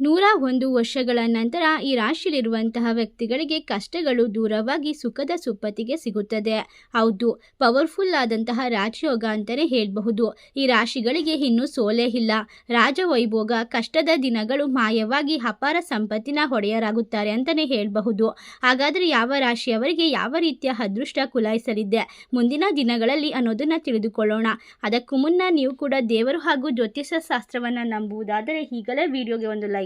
ನೂರ ಒಂದು ವರ್ಷಗಳ ನಂತರ ಈ ರಾಶಿಯಲ್ಲಿರುವಂತಹ ವ್ಯಕ್ತಿಗಳಿಗೆ ಕಷ್ಟಗಳು ದೂರವಾಗಿ ಸುಖದ ಸುಪ್ಪತ್ತಿಗೆ ಸಿಗುತ್ತದೆ. ಹೌದು ಪವರ್ಫುಲ್ ಆದಂತಹ ರಾಜಯೋಗ ಅಂತಲೇ ಹೇಳಬಹುದು. ಈ ರಾಶಿಗಳಿಗೆ ಇನ್ನೂ ಸೋಲೇ ಇಲ್ಲ. ರಾಜವೈಭೋಗ, ಕಷ್ಟದ ದಿನಗಳು ಮಾಯವಾಗಿ ಅಪಾರ ಸಂಪತ್ತಿನ ಹೊಡೆಯರಾಗುತ್ತಾರೆ ಅಂತಲೇ ಹೇಳಬಹುದು. ಹಾಗಾದರೆ ಯಾವ ರಾಶಿಯವರಿಗೆ ಯಾವ ರೀತಿಯ ಅದೃಷ್ಟ ಕುಲಾಯಿಸಲಿದೆ? ಮುಂದಿನ ದಿನಗಳಲ್ಲಿ ಅನ್ನೋದನ್ನು ತಿಳಿದುಕೊಳ್ಳೋಣ. ಅದಕ್ಕೂ ಮುನ್ನ ನೀವು ಕೂಡ ದೇವರು ಹಾಗೂ ಜ್ಯೋತಿಷ್ಯ ಶಾಸ್ತ್ರವನ್ನು ನಂಬುವುದಾದರೆ ಈಗಲೇ ವಿಡಿಯೋಗೆ ಒಂದು ಲೈಕ್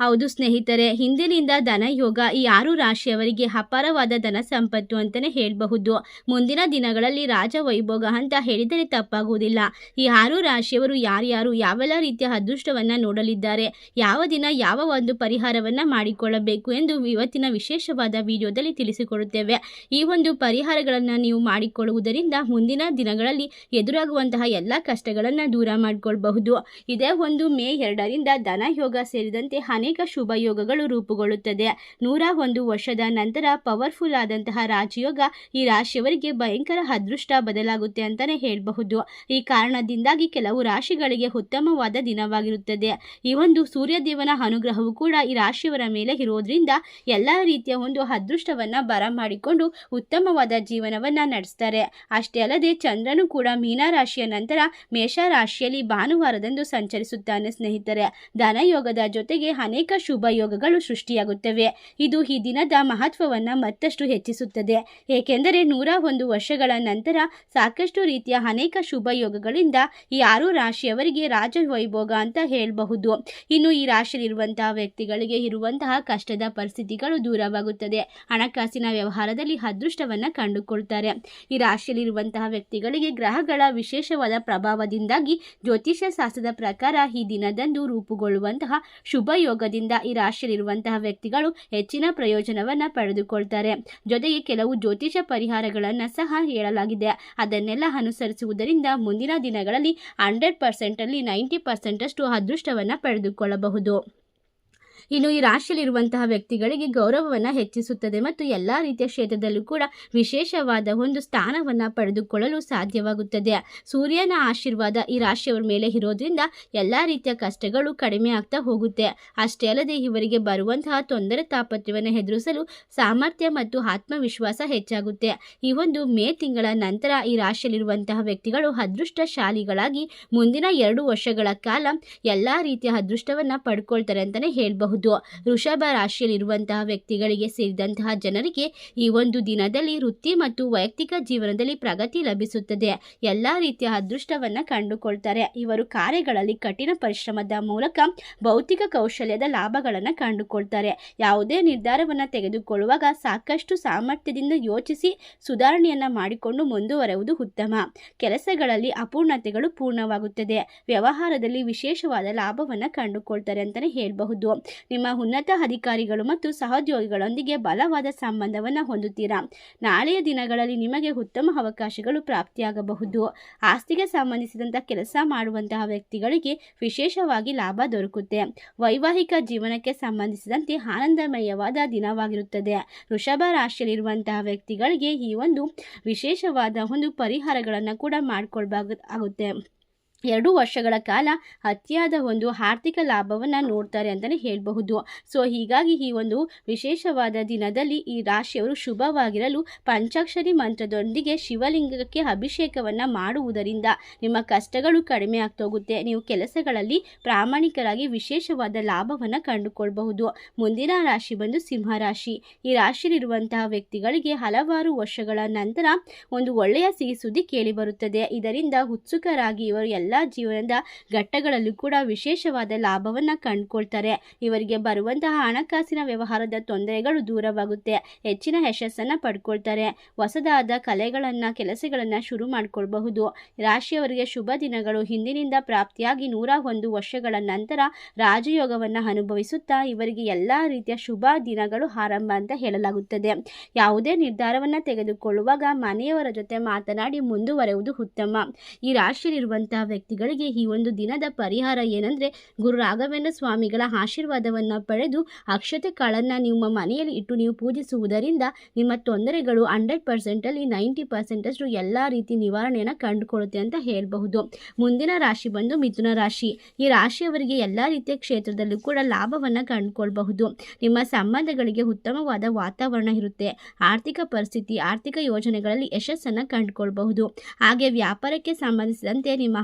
ಹೌದು ಸ್ನೇಹಿತರೆ, ಹಿಂದಿನಿಂದ ಧನಯೋಗ ಈ ಆರು ರಾಶಿಯವರಿಗೆ ಅಪಾರವಾದ ಧನ ಸಂಪತ್ತು ಅಂತಲೇ ಹೇಳಬಹುದು. ಮುಂದಿನ ದಿನಗಳಲ್ಲಿ ರಾಜ ವೈಭೋಗ ಅಂತ ಹೇಳಿದರೆ ತಪ್ಪಾಗುವುದಿಲ್ಲ. ಈ ಆರು ರಾಶಿಯವರು ಯಾರ್ಯಾರು, ಯಾವೆಲ್ಲ ರೀತಿಯ ಅದೃಷ್ಟವನ್ನು ನೋಡಲಿದ್ದಾರೆ, ಯಾವ ದಿನ ಯಾವ ಒಂದು ಪರಿಹಾರವನ್ನು ಮಾಡಿಕೊಳ್ಳಬೇಕು ಎಂದು ಇವತ್ತಿನ ವಿಶೇಷವಾದ ವಿಡಿಯೋದಲ್ಲಿ ತಿಳಿಸಿಕೊಡುತ್ತೇವೆ. ಈ ಒಂದು ಪರಿಹಾರಗಳನ್ನು ನೀವು ಮಾಡಿಕೊಳ್ಳುವುದರಿಂದ ಮುಂದಿನ ದಿನಗಳಲ್ಲಿ ಎದುರಾಗುವಂತಹ ಎಲ್ಲ ಕಷ್ಟಗಳನ್ನು ದೂರ ಮಾಡಿಕೊಳ್ಳಬಹುದು ಇದೇ ಒಂದು ಮೇ ಎರಡರಿಂದ ಧನಯೋಗ ಸೇರಿದಂತೆ ಅನೇಕ ಶುಭ ಯೋಗಗಳು ರೂಪುಗೊಳ್ಳುತ್ತದೆ. ನೂರ ಒಂದು ವರ್ಷದ ನಂತರ ಪವರ್ಫುಲ್ ಆದಂತಹ ರಾಜಯೋಗ ಈ ರಾಶಿಯವರಿಗೆ ಭಯಂಕರ ಅದೃಷ್ಟ ಬದಲಾಗುತ್ತೆ ಅಂತಾನೆ ಹೇಳಬಹುದು. ಈ ಕಾರಣದಿಂದಾಗಿ ಕೆಲವು ರಾಶಿಗಳಿಗೆ ಉತ್ತಮವಾದ ದಿನವಾಗಿರುತ್ತದೆ. ಈ ಒಂದು ಸೂರ್ಯದೇವನ ಅನುಗ್ರಹವು ಕೂಡ ಈ ರಾಶಿಯವರ ಮೇಲೆ ಇರೋದ್ರಿಂದ ಎಲ್ಲ ರೀತಿಯ ಒಂದು ಅದೃಷ್ಟವನ್ನ ಬರಮಾಡಿಕೊಂಡು ಉತ್ತಮವಾದ ಜೀವನವನ್ನ ನಡೆಸ್ತಾರೆ. ಅಷ್ಟೇ ಅಲ್ಲದೆ ಚಂದ್ರನು ಕೂಡ ಮೀನ ರಾಶಿಯ ನಂತರ ಮೇಷ ರಾಶಿಯಲ್ಲಿ ಭಾನುವಾರದಂದು ಸಂಚರಿಸುತ್ತಾನೆ ಸ್ನೇಹಿತರೆ. ಧನಯೋಗದ ಜೊತೆಗೆ ಅನೇಕ ಶುಭ ಯೋಗಗಳು ಸೃಷ್ಟಿಯಾಗುತ್ತವೆ. ಇದು ಈ ದಿನದ ಮಹತ್ವವನ್ನು ಮತ್ತಷ್ಟು ಹೆಚ್ಚಿಸುತ್ತದೆ. ಏಕೆಂದರೆ ನೂರ ಒಂದು ವರ್ಷಗಳ ನಂತರ ಸಾಕಷ್ಟು ರೀತಿಯ ಅನೇಕ ಶುಭ ಯೋಗಗಳಿಂದ ಈ ಆರು ರಾಶಿಯವರಿಗೆ ರಾಜವೈಭೋಗ ಅಂತ ಹೇಳಬಹುದು. ಇನ್ನು ಈ ರಾಶಿಯಲ್ಲಿರುವಂತಹ ವ್ಯಕ್ತಿಗಳಿಗೆ ಇರುವಂತಹ ಕಷ್ಟದ ಪರಿಸ್ಥಿತಿಗಳು ದೂರವಾಗುತ್ತದೆ. ಹಣಕಾಸಿನ ವ್ಯವಹಾರದಲ್ಲಿ ಅದೃಷ್ಟವನ್ನು ಕಂಡುಕೊಳ್ತಾರೆ. ಈ ರಾಶಿಯಲ್ಲಿರುವಂತಹ ವ್ಯಕ್ತಿಗಳಿಗೆ ಗ್ರಹಗಳ ವಿಶೇಷವಾದ ಪ್ರಭಾವದಿಂದಾಗಿ ಜ್ಯೋತಿಷ್ಯ ಶಾಸ್ತ್ರದ ಪ್ರಕಾರ ಈ ದಿನದಂದು ರೂಪುಗೊಳ್ಳುವಂತಹ ಶುಭ ಯೋಗದಿಂದ ಈ ರಾಶಿಯಲ್ಲಿರುವಂತಹ ವ್ಯಕ್ತಿಗಳು ಹೆಚ್ಚಿನ ಪ್ರಯೋಜನವನ್ನು ಪಡೆದುಕೊಳ್ತಾರೆ. ಜೊತೆಗೆ ಕೆಲವು ಜ್ಯೋತಿಷ ಪರಿಹಾರಗಳನ್ನು ಸಹ ಹೇಳಲಾಗಿದೆ. ಅದನ್ನೆಲ್ಲ ಅನುಸರಿಸುವುದರಿಂದ ಮುಂದಿನ ದಿನಗಳಲ್ಲಿ ಹಂಡ್ರೆಡ್ ಪರ್ಸೆಂಟಲ್ಲಿ ನೈಂಟಿ ಪರ್ಸೆಂಟಷ್ಟು ಅದೃಷ್ಟವನ್ನು ಪಡೆದುಕೊಳ್ಳಬಹುದು. ಇನ್ನು ಈ ರಾಶಿಯಲ್ಲಿರುವಂತಹ ವ್ಯಕ್ತಿಗಳಿಗೆ ಗೌರವವನ್ನು ಹೆಚ್ಚಿಸುತ್ತದೆ ಮತ್ತು ಎಲ್ಲ ರೀತಿಯ ಕ್ಷೇತ್ರದಲ್ಲೂ ಕೂಡ ವಿಶೇಷವಾದ ಒಂದು ಸ್ಥಾನವನ್ನು ಪಡೆದುಕೊಳ್ಳಲು ಸಾಧ್ಯವಾಗುತ್ತದೆ. ಸೂರ್ಯನ ಆಶೀರ್ವಾದ ಈ ರಾಶಿಯವರ ಮೇಲೆ ಇರೋದ್ರಿಂದ ಎಲ್ಲ ರೀತಿಯ ಕಷ್ಟಗಳು ಕಡಿಮೆ ಆಗ್ತಾ ಹೋಗುತ್ತೆ. ಅಷ್ಟೇ ಅಲ್ಲದೆ ಇವರಿಗೆ ಬರುವಂತಹ ತೊಂದರೆ ತಾಪತ್ರವನ್ನು ಎದುರಿಸಲು ಸಾಮರ್ಥ್ಯ ಮತ್ತು ಆತ್ಮವಿಶ್ವಾಸ ಹೆಚ್ಚಾಗುತ್ತೆ. ಈ ಒಂದು ಮೇ ತಿಂಗಳ ನಂತರ ಈ ರಾಶಿಯಲ್ಲಿರುವಂತಹ ವ್ಯಕ್ತಿಗಳು ಅದೃಷ್ಟಶಾಲಿಗಳಾಗಿ ಮುಂದಿನ ಎರಡು ವರ್ಷಗಳ ಕಾಲ ಎಲ್ಲ ರೀತಿಯ ಅದೃಷ್ಟವನ್ನು ಪಡ್ಕೊಳ್ತಾರೆ ಅಂತಲೇ ಹೇಳಬಹುದು. ವೃಷಭ ರಾಶಿಯಲ್ಲಿರುವಂತಹ ವ್ಯಕ್ತಿಗಳಿಗೆ ಸೇರಿದಂತಹ ಜನರಿಗೆ ಈ ಒಂದು ದಿನದಲ್ಲಿ ವೃತ್ತಿ ಮತ್ತು ವೈಯಕ್ತಿಕ ಜೀವನದಲ್ಲಿ ಪ್ರಗತಿ ಲಭಿಸುತ್ತದೆ. ಎಲ್ಲ ರೀತಿಯ ಅದೃಷ್ಟವನ್ನು ಕಂಡುಕೊಳ್ತಾರೆ. ಇವರು ಕಾರ್ಯಗಳಲ್ಲಿ ಕಠಿಣ ಪರಿಶ್ರಮದ ಮೂಲಕ ಭೌತಿಕ ಕೌಶಲ್ಯದ ಲಾಭಗಳನ್ನು ಕಂಡುಕೊಳ್ತಾರೆ. ಯಾವುದೇ ನಿರ್ಧಾರವನ್ನು ತೆಗೆದುಕೊಳ್ಳುವಾಗ ಸಾಕಷ್ಟು ಸಾಮರ್ಥ್ಯದಿಂದ ಯೋಚಿಸಿ ಸುಧಾರಣೆಯನ್ನು ಮಾಡಿಕೊಂಡು ಮುಂದುವರೆಯುವುದು ಉತ್ತಮ. ಕೆಲಸಗಳಲ್ಲಿ ಅಪೂರ್ಣತೆಗಳು ಪೂರ್ಣವಾಗುತ್ತದೆ. ವ್ಯವಹಾರದಲ್ಲಿ ವಿಶೇಷವಾದ ಲಾಭವನ್ನು ಕಂಡುಕೊಳ್ತಾರೆ ಅಂತಲೇ ಹೇಳಬಹುದು. ನಿಮ್ಮ ಉನ್ನತ ಅಧಿಕಾರಿಗಳು ಮತ್ತು ಸಹೋದ್ಯೋಗಿಗಳೊಂದಿಗೆ ಬಲವಾದ ಸಂಬಂಧವನ್ನು ಹೊಂದುತ್ತೀರಾ? ನಾಳೆಯ ದಿನಗಳಲ್ಲಿ ನಿಮಗೆ ಉತ್ತಮ ಅವಕಾಶಗಳು ಪ್ರಾಪ್ತಿಯಾಗಬಹುದು. ಆಸ್ತಿಗೆ ಸಂಬಂಧಿಸಿದಂಥ ಕೆಲಸ ಮಾಡುವಂತಹ ವ್ಯಕ್ತಿಗಳಿಗೆ ವಿಶೇಷವಾಗಿ ಲಾಭ ದೊರಕುತ್ತೆ. ವೈವಾಹಿಕ ಜೀವನಕ್ಕೆ ಸಂಬಂಧಿಸಿದಂತೆ ಆನಂದಮಯವಾದ ದಿನವಾಗಿರುತ್ತದೆ. ವೃಷಭ ರಾಶಿಯಲ್ಲಿರುವಂತಹ ವ್ಯಕ್ತಿಗಳಿಗೆ ಈ ಒಂದು ವಿಶೇಷವಾದ ಒಂದು ಪರಿಹಾರಗಳನ್ನು ಕೂಡ ಮಾಡಿಕೊಳ್ಬಾಗ, ಆಗುತ್ತೆ. ಎರಡು ವರ್ಷಗಳ ಕಾಲ ಅತಿಯಾದ ಒಂದು ಆರ್ಥಿಕ ಲಾಭವನ್ನು ನೋಡ್ತಾರೆ ಅಂತಲೇ ಹೇಳಬಹುದು. ಸೊ ಹೀಗಾಗಿ ಈ ಒಂದು ವಿಶೇಷವಾದ ದಿನದಲ್ಲಿ ಈ ರಾಶಿಯವರು ಶುಭವಾಗಿರಲು ಪಂಚಾಕ್ಷರಿ ಮಂತ್ರದೊಂದಿಗೆ ಶಿವಲಿಂಗಕ್ಕೆ ಅಭಿಷೇಕವನ್ನು ಮಾಡುವುದರಿಂದ ನಿಮ್ಮ ಕಷ್ಟಗಳು ಕಡಿಮೆ ಆಗ್ತೋಗುತ್ತೆ. ನೀವು ಕೆಲಸಗಳಲ್ಲಿ ಪ್ರಾಮಾಣಿಕರಾಗಿ ವಿಶೇಷವಾದ ಲಾಭವನ್ನು ಕಂಡುಕೊಳ್ಬಹುದು. ಮುಂದಿನ ರಾಶಿ ಬಂದು ಸಿಂಹರಾಶಿ ಈ ರಾಶಿಯಲ್ಲಿರುವಂತಹ ವ್ಯಕ್ತಿಗಳಿಗೆ ಹಲವಾರು ವರ್ಷಗಳ ನಂತರ ಒಂದು ಒಳ್ಳೆಯ ಸಿಹಿ ಸುದ್ದಿ ಕೇಳಿಬರುತ್ತದೆ ಇದರಿಂದ ಉತ್ಸುಕರಾಗಿ ಇವರು ಎಲ್ಲ ಎಲ್ಲ ಜೀವನದ ಘಟ್ಟಗಳಲ್ಲೂ ಕೂಡ ವಿಶೇಷವಾದ ಲಾಭವನ್ನು ಕಂಡುಕೊಳ್ತಾರೆ. ಇವರಿಗೆ ಬರುವಂತಹ ಹಣಕಾಸಿನ ವ್ಯವಹಾರದ ತೊಂದರೆಗಳು ದೂರವಾಗುತ್ತೆ. ಹೆಚ್ಚಿನ ಯಶಸ್ಸನ್ನು ಪಡ್ಕೊಳ್ತಾರೆ. ಹೊಸದಾದ ಕಲೆಗಳನ್ನು, ಕೆಲಸಗಳನ್ನು ಶುರು ಮಾಡಿಕೊಳ್ಬಹುದು. ರಾಶಿಯವರಿಗೆ ಶುಭ ದಿನಗಳು. ಹಿಂದಿನಿಂದ ಪ್ರಾಪ್ತಿಯಾಗಿ ನೂರ ಒಂದು ವರ್ಷಗಳ ನಂತರ ರಾಜಯೋಗವನ್ನು ಅನುಭವಿಸುತ್ತಾ ಇವರಿಗೆ ಎಲ್ಲ ರೀತಿಯ ಶುಭ ದಿನಗಳು ಆರಂಭ ಅಂತ ಹೇಳಲಾಗುತ್ತದೆ. ಯಾವುದೇ ನಿರ್ಧಾರವನ್ನು ತೆಗೆದುಕೊಳ್ಳುವಾಗ ಮನೆಯವರ ಜೊತೆ ಮಾತನಾಡಿ ಮುಂದುವರೆಯುವುದು ಉತ್ತಮ. ಈ ರಾಶಿಯಲ್ಲಿರುವಂತಹ ವ್ಯಕ್ತಿಗಳಿಗೆ ಈ ಒಂದು ದಿನದ ಪರಿಹಾರ ಏನಂದರೆ ಗುರು ರಾಘವೇಂದ್ರ ಸ್ವಾಮಿಗಳ ಆಶೀರ್ವಾದವನ್ನು ಪಡೆದು ಅಕ್ಷತೆ ಕಾಳನ್ನು ನಿಮ್ಮ ಮನೆಯಲ್ಲಿ ಇಟ್ಟು ನೀವು ಪೂಜಿಸುವುದರಿಂದ ನಿಮ್ಮ ತೊಂದರೆಗಳು ಹಂಡ್ರೆಡ್ ಪರ್ಸೆಂಟಲ್ಲಿ ನೈಂಟಿ ಪರ್ಸೆಂಟಷ್ಟು ಎಲ್ಲ ರೀತಿ ನಿವಾರಣೆಯನ್ನು ಕಂಡುಕೊಳ್ಳುತ್ತೆ ಅಂತ ಹೇಳಬಹುದು. ಮುಂದಿನ ರಾಶಿ ಬಂದು ಮಿಥುನ ರಾಶಿ. ಈ ರಾಶಿಯವರಿಗೆ ಎಲ್ಲ ರೀತಿಯ ಕ್ಷೇತ್ರದಲ್ಲೂ ಕೂಡ ಲಾಭವನ್ನು ಕಂಡುಕೊಳ್ಬಹುದು. ನಿಮ್ಮ ಸಂಬಂಧಗಳಿಗೆ ಉತ್ತಮವಾದ ವಾತಾವರಣ ಇರುತ್ತೆ. ಆರ್ಥಿಕ ಪರಿಸ್ಥಿತಿ, ಆರ್ಥಿಕ ಯೋಜನೆಗಳಲ್ಲಿ ಯಶಸ್ಸನ್ನು ಕಂಡುಕೊಳ್ಬಹುದು. ಹಾಗೆ ವ್ಯಾಪಾರಕ್ಕೆ ಸಂಬಂಧಿಸಿದಂತೆ ನಿಮ್ಮ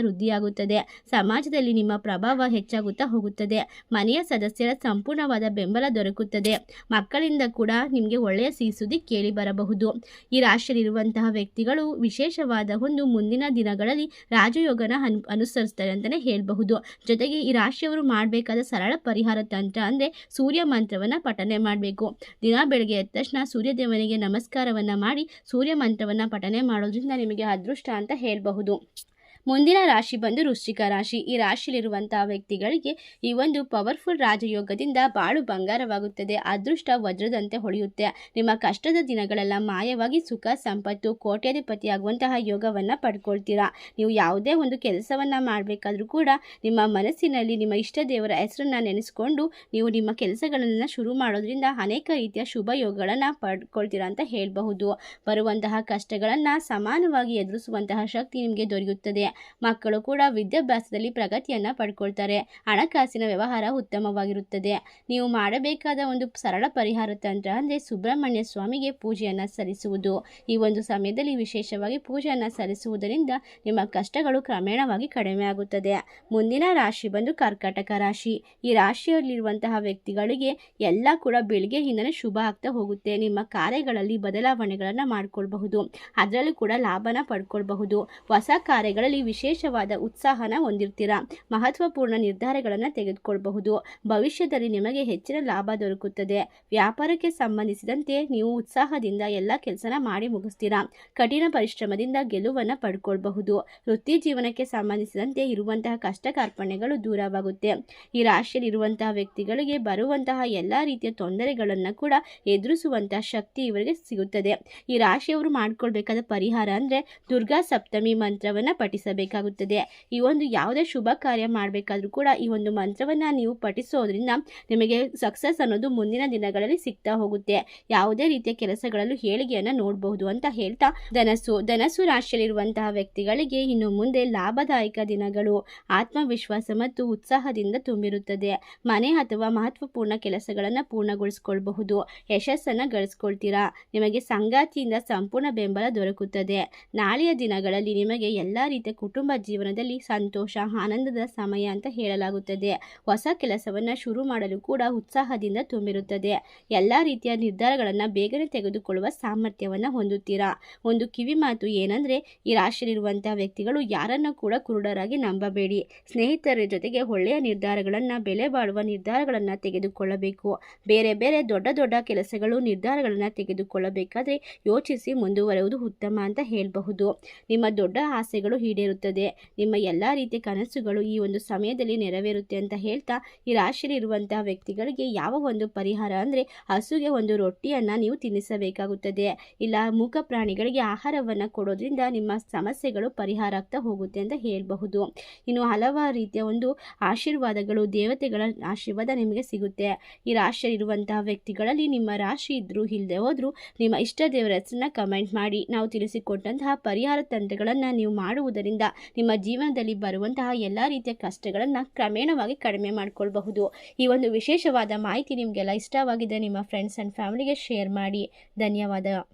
ವೃದ್ಧಿಯಾಗುತ್ತದೆ. ಸಮಾಜದಲ್ಲಿ ನಿಮ್ಮ ಪ್ರಭಾವ ಹೆಚ್ಚಾಗುತ್ತಾ ಹೋಗುತ್ತದೆ. ಮನೆಯ ಸದಸ್ಯರ ಸಂಪೂರ್ಣವಾದ ಬೆಂಬಲ ದೊರಕುತ್ತದೆ. ಮಕ್ಕಳಿಂದ ಕೂಡ ನಿಮಗೆ ಒಳ್ಳೆಯ ಸೀಸುದಿ ಕೇಳಿ ಬರಬಹುದು. ಈ ರಾಶಿಯಲ್ಲಿರುವಂತಹ ವ್ಯಕ್ತಿಗಳು ವಿಶೇಷವಾದ ಒಂದು ಮುಂದಿನ ದಿನಗಳಲ್ಲಿ ರಾಜಯೋಗನ ಅನು ಅನುಸರಿಸ್ತಾರೆ ಅಂತಲೇ ಹೇಳಬಹುದು. ಜೊತೆಗೆ ಈ ರಾಶಿಯವರು ಮಾಡಬೇಕಾದ ಸರಳ ಪರಿಹಾರ ತಂತ್ರ ಅಂದರೆ ಸೂರ್ಯ ಮಂತ್ರವನ್ನು ಪಠನೆ ಮಾಡಬೇಕು. ದಿನ ಬೆಳಗ್ಗೆ ಎದ್ದ ತಕ್ಷಣ ಸೂರ್ಯದೇವನಿಗೆ ನಮಸ್ಕಾರವನ್ನು ಮಾಡಿ ಸೂರ್ಯ ಮಂತ್ರವನ್ನು ಪಠನೆ ಮಾಡೋದ್ರಿಂದ ನಿಮಗೆ ಅದೃಷ್ಟ ಅಂತ ಹೇಳಬಹುದು. ಮುಂದಿನ ರಾಶಿ ಬಂದು ವೃಶ್ಚಿಕ ರಾಶಿ. ಈ ರಾಶಿಯಲ್ಲಿರುವಂತಹ ವ್ಯಕ್ತಿಗಳಿಗೆ ಈ ಒಂದು ಪವರ್ಫುಲ್ ರಾಜಯೋಗದಿಂದ ಬಾಳು ಬಂಗಾರವಾಗುತ್ತದೆ. ಅದೃಷ್ಟ ವಜ್ರದಂತೆ ಹೊಳೆಯುತ್ತೆ. ನಿಮ್ಮ ಕಷ್ಟದ ದಿನಗಳೆಲ್ಲ ಮಾಯವಾಗಿ ಸುಖ, ಸಂಪತ್ತು, ಕೋಟ್ಯಾಧಿಪತಿಯಾಗುವಂತಹ ಯೋಗವನ್ನು ಪಡ್ಕೊಳ್ತೀರಾ? ನೀವು ಯಾವುದೇ ಒಂದು ಕೆಲಸವನ್ನು ಮಾಡಬೇಕಾದ್ರೂ ಕೂಡ ನಿಮ್ಮ ಮನಸ್ಸಿನಲ್ಲಿ ನಿಮ್ಮ ಇಷ್ಟ ದೇವರ ಹೆಸರನ್ನು ನೆನೆಸ್ಕೊಂಡು ನೀವು ನಿಮ್ಮ ಕೆಲಸಗಳನ್ನು ಶುರು ಮಾಡೋದ್ರಿಂದ ಅನೇಕ ರೀತಿಯ ಶುಭ ಯೋಗಗಳನ್ನು ಪಡ್ಕೊಳ್ತೀರಾ ಅಂತ ಹೇಳಬಹುದು. ಬರುವಂತಹ ಕಷ್ಟಗಳನ್ನು ಸಮಾನವಾಗಿ ಎದುರಿಸುವಂತಹ ಶಕ್ತಿ ನಿಮಗೆ ದೊರೆಯುತ್ತದೆ. ಮಕ್ಕಳು ಕೂಡ ವಿದ್ಯಾಭ್ಯಾಸದಲ್ಲಿ ಪ್ರಗತಿಯನ್ನು ಪಡ್ಕೊಳ್ತಾರೆ. ಹಣಕಾಸಿನ ವ್ಯವಹಾರ ಉತ್ತಮವಾಗಿರುತ್ತದೆ. ನೀವು ಮಾಡಬೇಕಾದ ಒಂದು ಸರಳ ಪರಿಹಾರ ತಂತ್ರ ಅಂದರೆ ಸುಬ್ರಹ್ಮಣ್ಯ ಸ್ವಾಮಿಗೆ ಪೂಜೆಯನ್ನು ಸಲ್ಲಿಸುವುದು. ಈ ಒಂದು ಸಮಯದಲ್ಲಿ ವಿಶೇಷವಾಗಿ ಪೂಜೆಯನ್ನು ಸಲ್ಲಿಸುವುದರಿಂದ ನಿಮ್ಮ ಕಷ್ಟಗಳು ಕ್ರಮೇಣವಾಗಿ ಕಡಿಮೆ ಆಗುತ್ತದೆ. ಮುಂದಿನ ರಾಶಿ ಬಂದು ಕರ್ಕಾಟಕ ರಾಶಿ. ಈ ರಾಶಿಯಲ್ಲಿರುವಂತಹ ವ್ಯಕ್ತಿಗಳಿಗೆ ಎಲ್ಲ ಕೂಡ ಬೆಳಿಗ್ಗೆಯಿಂದಲೇ ಶುಭ ಆಗ್ತಾ ಹೋಗುತ್ತೆ. ನಿಮ್ಮ ಕಾರ್ಯಗಳಲ್ಲಿ ಬದಲಾವಣೆಗಳನ್ನು ಮಾಡಿಕೊಳ್ಬಹುದು. ಅದರಲ್ಲೂ ಕೂಡ ಲಾಭನ ಪಡ್ಕೊಳ್ಬಹುದು. ಹೊಸ ಕಾರ್ಯಗಳಲ್ಲಿ ವಿಶೇಷವಾದ ಉತ್ಸಾಹನ ಹೊಂದಿರ್ತೀರಾ? ಮಹತ್ವಪೂರ್ಣ ನಿರ್ಧಾರಗಳನ್ನು ತೆಗೆದುಕೊಳ್ಳಬಹುದು ಭವಿಷ್ಯದಲ್ಲಿ ನಿಮಗೆ ಹೆಚ್ಚಿನ ಲಾಭ ದೊರಕುತ್ತದೆ. ವ್ಯಾಪಾರಕ್ಕೆ ಸಂಬಂಧಿಸಿದಂತೆ ನೀವು ಉತ್ಸಾಹದಿಂದ ಎಲ್ಲ ಕೆಲಸನ ಮಾಡಿ ಮುಗಿಸ್ತೀರಾ? ಕಠಿಣ ಪರಿಶ್ರಮದಿಂದ ಗೆಲುವನ್ನು ಪಡ್ಕೊಳ್ಬಹುದು. ವೃತ್ತಿ ಜೀವನಕ್ಕೆ ಸಂಬಂಧಿಸಿದಂತೆ ಇರುವಂತಹ ಕಷ್ಟ ಕಾರ್ಪಣ್ಯಗಳು ದೂರವಾಗುತ್ತೆ. ಈ ರಾಶಿಯಲ್ಲಿರುವಂತಹ ವ್ಯಕ್ತಿಗಳಿಗೆ ಬರುವಂತಹ ಎಲ್ಲ ರೀತಿಯ ತೊಂದರೆಗಳನ್ನು ಕೂಡ ಎದುರಿಸುವಂತಹ ಶಕ್ತಿ ಇವರಿಗೆ ಸಿಗುತ್ತದೆ. ಈ ರಾಶಿಯವರು ಮಾಡ್ಕೊಳ್ಬೇಕಾದ ಪರಿಹಾರ ಅಂದರೆ ದುರ್ಗಾ ಸಪ್ತಮಿ ಮಂತ್ರವನ್ನು ಪಠಿಸಬೇಕಾಗುತ್ತದೆ ಈ ಒಂದು ಯಾವುದೇ ಶುಭ ಕಾರ್ಯ ಮಾಡಬೇಕಾದ್ರೂ ಕೂಡ ಈ ಒಂದು ಮಂತ್ರವನ್ನು ನೀವು ಪಠಿಸೋದ್ರಿಂದ ನಿಮಗೆ ಸಕ್ಸಸ್ ಅನ್ನೋದು ಮುಂದಿನ ದಿನಗಳಲ್ಲಿ ಸಿಗ್ತಾ ಹೋಗುತ್ತೆ. ಯಾವುದೇ ರೀತಿಯ ಕೆಲಸಗಳಲ್ಲೂ ಏಳಿಗೆಯನ್ನು ನೋಡಬಹುದು ಅಂತ ಹೇಳ್ತಾ ಧನಸ್ಸು ಧನಸ್ಸು ರಾಶಿಯಲ್ಲಿರುವಂತಹ ವ್ಯಕ್ತಿಗಳಿಗೆ ಇನ್ನು ಮುಂದೆ ಲಾಭದಾಯಕ ದಿನಗಳು ಆತ್ಮವಿಶ್ವಾಸ ಮತ್ತು ಉತ್ಸಾಹದಿಂದ ತುಂಬಿರುತ್ತದೆ. ಮನೆ ಅಥವಾ ಮಹತ್ವಪೂರ್ಣ ಕೆಲಸಗಳನ್ನು ಪೂರ್ಣಗೊಳಿಸ್ಕೊಳ್ಬಹುದು. ಯಶಸ್ಸನ್ನು ಗಳಿಸ್ಕೊಳ್ತೀರಾ? ನಿಮಗೆ ಸಂಗಾತಿಯಿಂದ ಸಂಪೂರ್ಣ ಬೆಂಬಲ ದೊರಕುತ್ತದೆ. ನಾಳೆಯ ದಿನಗಳಲ್ಲಿ ನಿಮಗೆ ಎಲ್ಲ ರೀತಿಯ ಕುಟುಂಬ ಜೀವನದಲ್ಲಿ ಸಂತೋಷ, ಆನಂದದ ಸಮಯ ಅಂತ ಹೇಳಲಾಗುತ್ತದೆ. ಹೊಸ ಕೆಲಸವನ್ನು ಶುರು ಮಾಡಲು ಕೂಡ ಉತ್ಸಾಹದಿಂದ ತುಂಬಿರುತ್ತದೆ. ಎಲ್ಲ ರೀತಿಯ ನಿರ್ಧಾರಗಳನ್ನು ಬೇಗನೆ ತೆಗೆದುಕೊಳ್ಳುವ ಸಾಮರ್ಥ್ಯವನ್ನು ಹೊಂದುತ್ತೀರಾ? ಒಂದು ಕಿವಿ ಮಾತು ಏನಂದರೆ, ಈ ರಾಶಿಯಲ್ಲಿರುವಂತಹ ವ್ಯಕ್ತಿಗಳು ಯಾರನ್ನು ಕೂಡ ಕುರುಡರಾಗಿ ನಂಬಬೇಡಿ. ಸ್ನೇಹಿತರ ಜೊತೆಗೆ ಒಳ್ಳೆಯ ನಿರ್ಧಾರಗಳನ್ನು, ಬೆಲೆ ಬಾಳುವ ನಿರ್ಧಾರಗಳನ್ನು ತೆಗೆದುಕೊಳ್ಳಬೇಕು. ಬೇರೆ ಬೇರೆ ದೊಡ್ಡ ದೊಡ್ಡ ಕೆಲಸಗಳು ನಿರ್ಧಾರಗಳನ್ನು ತೆಗೆದುಕೊಳ್ಳಬೇಕಾದ್ರೆ ಯೋಚಿಸಿ ಮುಂದುವರೆಯುವುದು ಉತ್ತಮ ಅಂತ ಹೇಳಬಹುದು. ನಿಮ್ಮ ದೊಡ್ಡ ಆಸೆಗಳು ಈಡೇರುತ್ತದೆ ನಿಮ್ಮ ಎಲ್ಲ ರೀತಿಯ ಕನಸುಗಳು ಈ ಒಂದು ಸಮಯದಲ್ಲಿ ನೆರವೇರುತ್ತೆ ಅಂತ ಹೇಳ್ತಾ ಈ ರಾಶಿಯಲ್ಲಿ ಇರುವಂತಹ ವ್ಯಕ್ತಿಗಳಿಗೆ ಯಾವ ಒಂದು ಪರಿಹಾರ ಅಂದರೆ ಹಸುಗೆ ಒಂದು ರೊಟ್ಟಿಯನ್ನು ನೀವು ತಿನ್ನಿಸಬೇಕಾಗುತ್ತದೆ. ಇಲ್ಲ, ಮೂಕ ಪ್ರಾಣಿಗಳಿಗೆ ಆಹಾರವನ್ನು ಕೊಡೋದ್ರಿಂದ ನಿಮ್ಮ ಸಮಸ್ಯೆಗಳು ಪರಿಹಾರ ಆಗ್ತಾ ಹೋಗುತ್ತೆ ಅಂತ ಹೇಳಬಹುದು. ಇನ್ನು ಹಲವಾರು ರೀತಿಯ ಒಂದು ಆಶೀರ್ವಾದಗಳು, ದೇವತೆಗಳ ಆಶೀರ್ವಾದ ನಿಮಗೆ ಸಿಗುತ್ತೆ. ಈ ರಾಶಿಯಲ್ಲಿರುವಂತಹ ವ್ಯಕ್ತಿಗಳಲ್ಲಿ ನಿಮ್ಮ ರಾಶಿ ಇದ್ರೂ ಇಲ್ಲದೆ ಹೋದರೂ ನಿಮ್ಮ ಇಷ್ಟ ದೇವರ ಹೆಸರನ್ನ ಕಮೆಂಟ್ ಮಾಡಿ. ನಾವು ತಿಳಿಸಿಕೊಟ್ಟಂತಹ ಪರಿಹಾರ ತಂತ್ರಗಳನ್ನು ನೀವು ಮಾಡುವುದರಿಂದ ನಿಮ್ಮ ಜೀವನದಲ್ಲಿ ಬರುವಂತಹ ಎಲ್ಲ ರೀತಿಯ ಕಷ್ಟಗಳನ್ನು ಕ್ರಮೇಣವಾಗಿ ಕಡಿಮೆ ಮಾಡಿಕೊಳ್ಬಹುದು. ಈ ಒಂದು ವಿಶೇಷವಾದ ಮಾಹಿತಿ ನಿಮಗೆಲ್ಲ ಇಷ್ಟವಾಗಿದೆ, ನಿಮ್ಮ ಫ್ರೆಂಡ್ಸ್ ಆ್ಯಂಡ್ ಫ್ಯಾಮಿಲಿಗೆ ಶೇರ್ ಮಾಡಿ. ಧನ್ಯವಾದ.